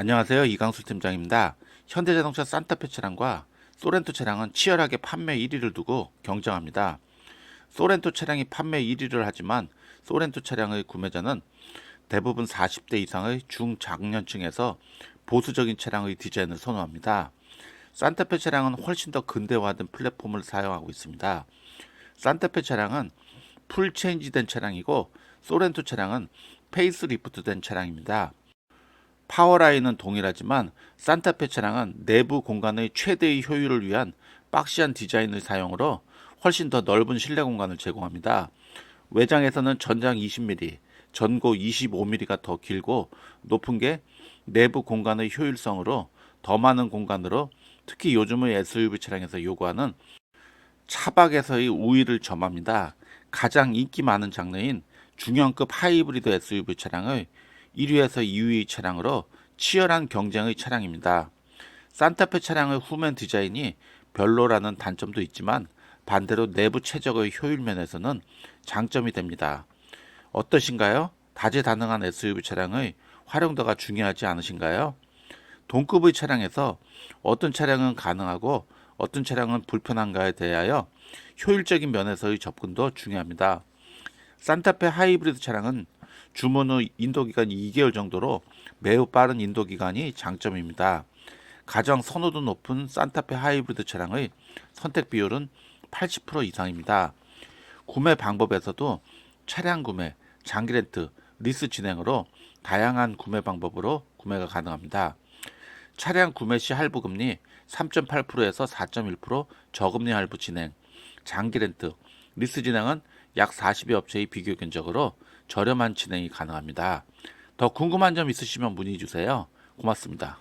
안녕하세요. 이강수 팀장입니다. 현대자동차 산타페 차량과 소렌토 차량은 치열하게 판매 1위를 두고 경쟁합니다. 소렌토 차량이 판매 1위를 하지만 소렌토 차량의 구매자는 대부분 40대 이상의 중장년층에서 보수적인 차량의 디자인을 선호합니다. 산타페 차량은 훨씬 더 근대화된 플랫폼을 사용하고 있습니다. 산타페 차량은 풀 체인지된 차량이고 소렌토 차량은 페이스리프트된 차량입니다. 파워라인은 동일하지만 산타페 차량은 내부 공간의 최대의 효율을 위한 박시한 디자인의 사용으로 훨씬 더 넓은 실내 공간을 제공합니다. 외장에서는 전장 20mm, 전고 25mm가 더 길고 높은 게 내부 공간의 효율성으로 더 많은 공간으로 특히 요즘의 SUV 차량에서 요구하는 차박에서의 우위를 점합니다. 가장 인기 많은 장르인 중형급 하이브리드 SUV 차량의 1위에서 2위 차량으로 치열한 경쟁의 차량입니다. 산타페 차량의 후면 디자인이 별로라는 단점도 있지만 반대로 내부 최적의 효율 면에서는 장점이 됩니다. 어떠신가요? 다재다능한 SUV 차량의 활용도가 중요하지 않으신가요? 동급의 차량에서 어떤 차량은 가능하고 어떤 차량은 불편한가에 대하여 효율적인 면에서의 접근도 중요합니다. 산타페 하이브리드 차량은 주문 후 인도 기간이 2개월 정도로 매우 빠른 인도 기간이 장점입니다. 가장 선호도 높은 산타페 하이브리드 차량의 선택 비율은 80% 이상입니다. 구매 방법에서도 차량 구매, 장기 렌트, 리스 진행으로 다양한 구매 방법으로 구매가 가능합니다. 차량 구매 시 할부 금리 3.8%에서 4.1% 저금리 할부 진행, 장기 렌트, 리스 진행은 약 40여 업체의 비교 견적으로 저렴한 진행이 가능합니다. 더 궁금한 점 있으시면 문의 주세요. 고맙습니다.